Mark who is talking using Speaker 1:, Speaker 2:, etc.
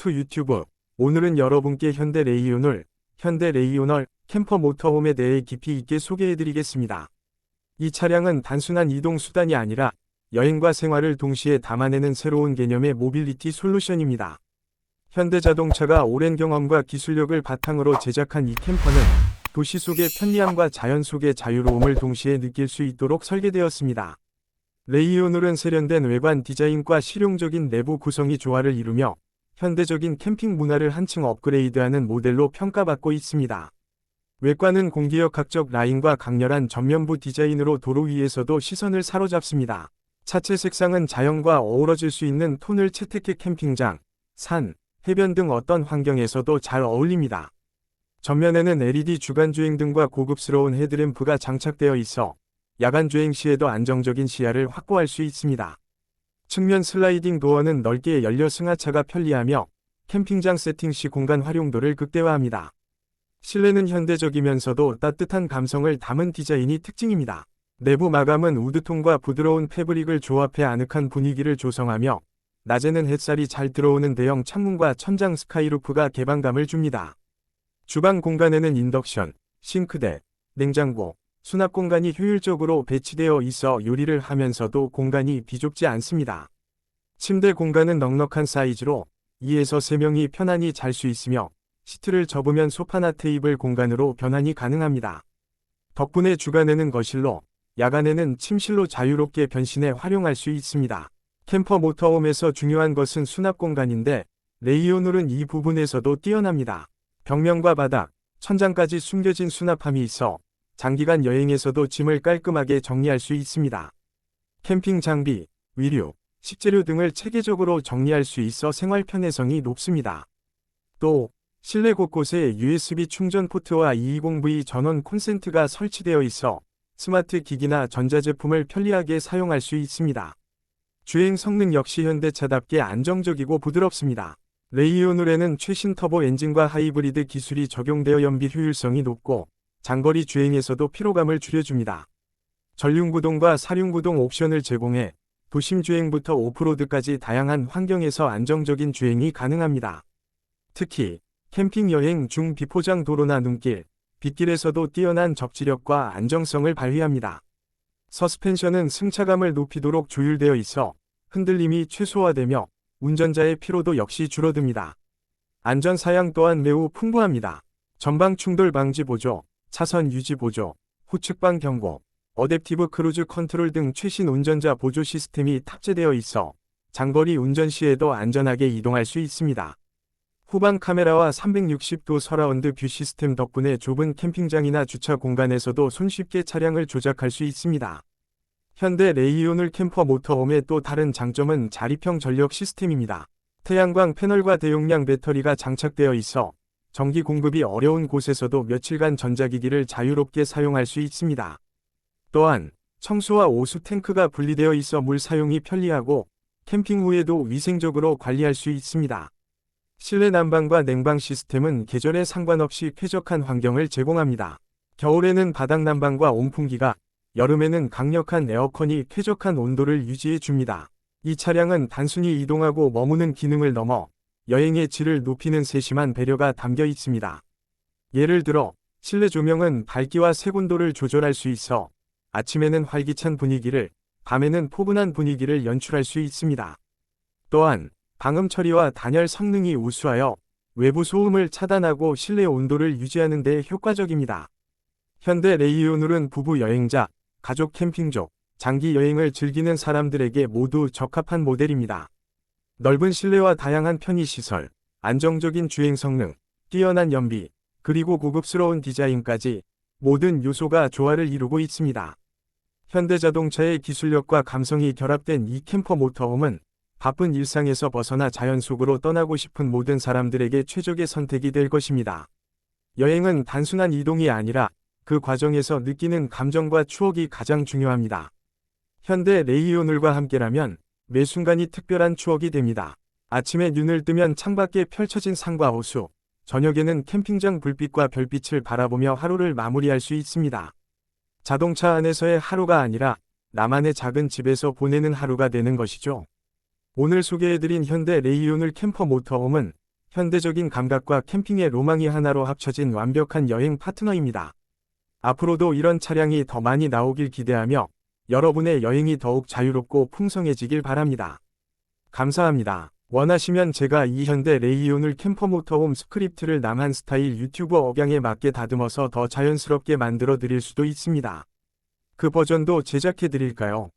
Speaker 1: 투 유튜브. 오늘은 여러분께 현대 레이오널, 현대 레이오널 캠퍼 모터홈에 대해 깊이 있게 소개해드리겠습니다. 이 차량은 단순한 이동 수단이 아니라 여행과 생활을 동시에 담아내는 새로운 개념의 모빌리티 솔루션입니다. 현대자동차가 오랜 경험과 기술력을 바탕으로 제작한 이 캠퍼는 도시 속의 편리함과 자연 속의 자유로움을 동시에 느낄 수 있도록 설계되었습니다. 레이오놀은 세련된 외관 디자인과 실용적인 내부 구성이 조화를 이루며 현대적인 캠핑 문화를 한층 업그레이드하는 모델로 평가받고 있습니다. 외관은 공기역학적 라인과 강렬한 전면부 디자인으로 도로 위에서도 시선을 사로잡습니다. 차체 색상은 자연과 어우러질 수 있는 톤을 채택해 캠핑장, 산, 해변 등 어떤 환경에서도 잘 어울립니다. 전면에는 LED 주간주행 등과 고급스러운 헤드램프가 장착되어 있어 야간 주행 시에도 안정적인 시야를 확보할 수 있습니다. 측면 슬라이딩 도어는 넓게 열려 승하차가 편리하며 캠핑장 세팅 시 공간 활용도를 극대화합니다. 실내는 현대적이면서도 따뜻한 감성을 담은 디자인이 특징입니다. 내부 마감은 우드톤과 부드러운 패브릭을 조합해 아늑한 분위기를 조성하며 낮에는 햇살이 잘 들어오는 대형 창문과 천장 스카이루프가 개방감을 줍니다. 주방 공간에는 인덕션, 싱크대, 냉장고, 수납 공간이 효율적으로 배치되어 있어 요리를 하면서도 공간이 비좁지 않습니다. 침대 공간은 넉넉한 사이즈로 2에서 3명이 편안히 잘 수 있으며 시트를 접으면 소파나 테이블 공간으로 변환이 가능합니다. 덕분에 주간에는 거실로, 야간에는 침실로 자유롭게 변신해 활용할 수 있습니다. 캠퍼 모터홈에서 중요한 것은 수납 공간인데 레이오놀은 이 부분에서도 뛰어납니다. 벽면과 바닥, 천장까지 숨겨진 수납함이 있어 장기간 여행에서도 짐을 깔끔하게 정리할 수 있습니다. 캠핑 장비, 위류, 식재료 등을 체계적으로 정리할 수 있어 생활 편의성이 높습니다. 또 실내 곳곳에 USB 충전 포트와 220V 전원 콘센트가 설치되어 있어 스마트 기기나 전자제품을 편리하게 사용할 수 있습니다. 주행 성능 역시 현대차답게 안정적이고 부드럽습니다. 레이오놀에는 최신 터보 엔진과 하이브리드 기술이 적용되어 연비 효율성이 높고 장거리 주행에서도 피로감을 줄여줍니다. 전륜구동과 사륜구동 옵션을 제공해 도심 주행부터 오프로드까지 다양한 환경에서 안정적인 주행이 가능합니다. 특히 캠핑 여행 중 비포장 도로나 눈길, 빗길에서도 뛰어난 접지력과 안정성을 발휘합니다. 서스펜션은 승차감을 높이도록 조율되어 있어 흔들림이 최소화되며 운전자의 피로도 역시 줄어듭니다. 안전 사양 또한 매우 풍부합니다. 전방 충돌 방지 보조, 차선 유지 보조, 후측방 경고, 어댑티브 크루즈 컨트롤 등 최신 운전자 보조 시스템이 탑재되어 있어 장거리 운전 시에도 안전하게 이동할 수 있습니다. 후방 카메라와 360도 서라운드 뷰 시스템 덕분에 좁은 캠핑장이나 주차 공간에서도 손쉽게 차량을 조작할 수 있습니다. 현대 레이오놀 캠퍼 모터홈의 또 다른 장점은 자립형 전력 시스템입니다. 태양광 패널과 대용량 배터리가 장착되어 있어 전기 공급이 어려운 곳에서도 며칠간 전자기기를 자유롭게 사용할 수 있습니다. 또한 청소와 오수 탱크가 분리되어 있어 물 사용이 편리하고 캠핑 후에도 위생적으로 관리할 수 있습니다. 실내 난방과 냉방 시스템은 계절에 상관없이 쾌적한 환경을 제공합니다. 겨울에는 바닥 난방과 온풍기가, 여름에는 강력한 에어컨이 쾌적한 온도를 유지해 줍니다. 이 차량은 단순히 이동하고 머무는 기능을 넘어 여행의 질을 높이는 세심한 배려가 담겨 있습니다. 예를 들어 실내 조명은 밝기와 색온도를 조절할 수 있어 아침에는 활기찬 분위기를, 밤에는 포근한 분위기를 연출할 수 있습니다. 또한 방음 처리와 단열 성능이 우수하여 외부 소음을 차단하고 실내 온도를 유지하는 데 효과적입니다. 현대 레이오놀은 부부 여행자, 가족 캠핑족, 장기 여행을 즐기는 사람들에게 모두 적합한 모델입니다. 넓은 실내와 다양한 편의시설, 안정적인 주행 성능, 뛰어난 연비, 그리고 고급스러운 디자인까지 모든 요소가 조화를 이루고 있습니다. 현대자동차의 기술력과 감성이 결합된 이 캠퍼 모터홈은 바쁜 일상에서 벗어나 자연 속으로 떠나고 싶은 모든 사람들에게 최적의 선택이 될 것입니다. 여행은 단순한 이동이 아니라 그 과정에서 느끼는 감정과 추억이 가장 중요합니다. 현대 레이오놀과 함께라면 매 순간이 특별한 추억이 됩니다. 아침에 눈을 뜨면 창밖에 펼쳐진 산과 호수, 저녁에는 캠핑장 불빛과 별빛을 바라보며 하루를 마무리할 수 있습니다. 자동차 안에서의 하루가 아니라 나만의 작은 집에서 보내는 하루가 되는 것이죠. 오늘 소개해드린 현대 레이오늘 캠퍼 모터홈은 현대적인 감각과 캠핑의 로망이 하나로 합쳐진 완벽한 여행 파트너입니다. 앞으로도 이런 차량이 더 많이 나오길 기대하며 여러분의 여행이 더욱 자유롭고 풍성해지길 바랍니다. 감사합니다. 원하시면 제가 이 현대 레이오늘 캠퍼 모터홈 스크립트를 남한 스타일 유튜버 억양에 맞게 다듬어서 더 자연스럽게 만들어 드릴 수도 있습니다. 그 버전도 제작해 드릴까요?